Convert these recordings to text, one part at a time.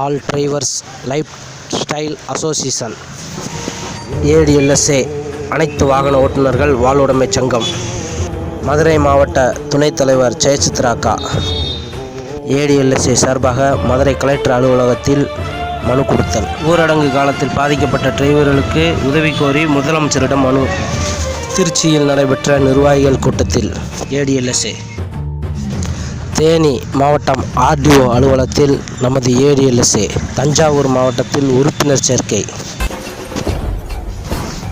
All drivers life style association ADLSA அனைத்து வாகன ஓட்டுநர்கள் வாழ்வுடைமை சங்கம் மதுரை மாவட்ட துணைத் தலைவர் ஜெயசித்ராக்கா ஏடிஎல்எஸ்ஏ சார்பாக மதுரை கலெக்டர் அலுவலகத்தில் மனு கொடுத்தல். ஊரடங்கு காலத்தில் பாதிக்கப்பட்ட டிரைவர்களுக்கு உதவி கோரி முதலமைச்சரிடம் மனு. திருச்சியில் நடைபெற்ற நிர்வாகிகள் கூட்டத்தில் ஏடிஎல்எஸ்ஏ தேனி மாவட்டம் ஆர்டிஓ அலுவலகத்தில் நமது ஏடிஎல்எஸ்ஏ தஞ்சாவூர் மாவட்டத்தில் உறுப்பினர் சேர்க்கை.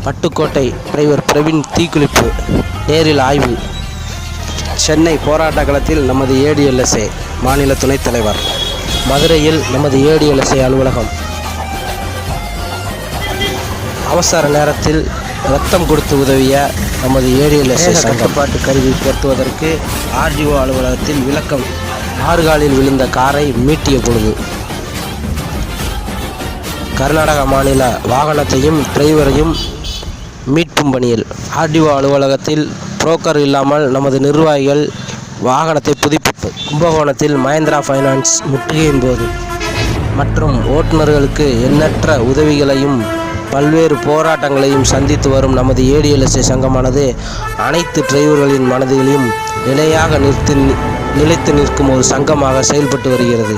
பட்டுக்கோட்டை டிரைவர் பிரவீன் தீக்குளிப்பு நேரில் ஆய்வு. சென்னை போராட்ட களத்தில் நமது ஏடிஎல்எஸ்ஏ மாநில துணைத் தலைவர். மதுரையில் நமது ஏடிஎல்எஸ்ஏ அலுவலகம். அவசர நேரத்தில் ரத்தம் கொடுத்து உதவிய நமது ஏடிஎல்எஸ்ஏ கட்டுப்பாட்டு கருவி பொருத்துவதற்கு ஆர்டிஓ அலுவலகத்தில் விளக்கம். ஆறுகாலில் விழுந்த காரை மீட்டிய பொழுது கர்நாடக மாநில வாகனத்தையும் டிரைவரையும் மீட்கும் பணியில் ஆர்டிஓ அலுவலகத்தில் புரோக்கர் இல்லாமல் நமது நிர்வாகிகள் வாகனத்தை புதுப்பிப்பு. கும்பகோணத்தில் மஹேந்திரா ஃபைனான்ஸ் முற்றுகையின் போது மற்றும் ஓட்டுநர்களுக்கு எண்ணற்ற உதவிகளையும் பல்வேறு போராட்டங்களையும் சந்தித்து வரும் நமது ஏடிஎல்எஸ்ஐ சங்கமானது அனைத்து டிரைவர்களின் மனதிலையும் நிலையாக நிறுத்தி நிலைத்து நிற்கும் ஒரு சங்கமாக செயல்பட்டு வருகிறது.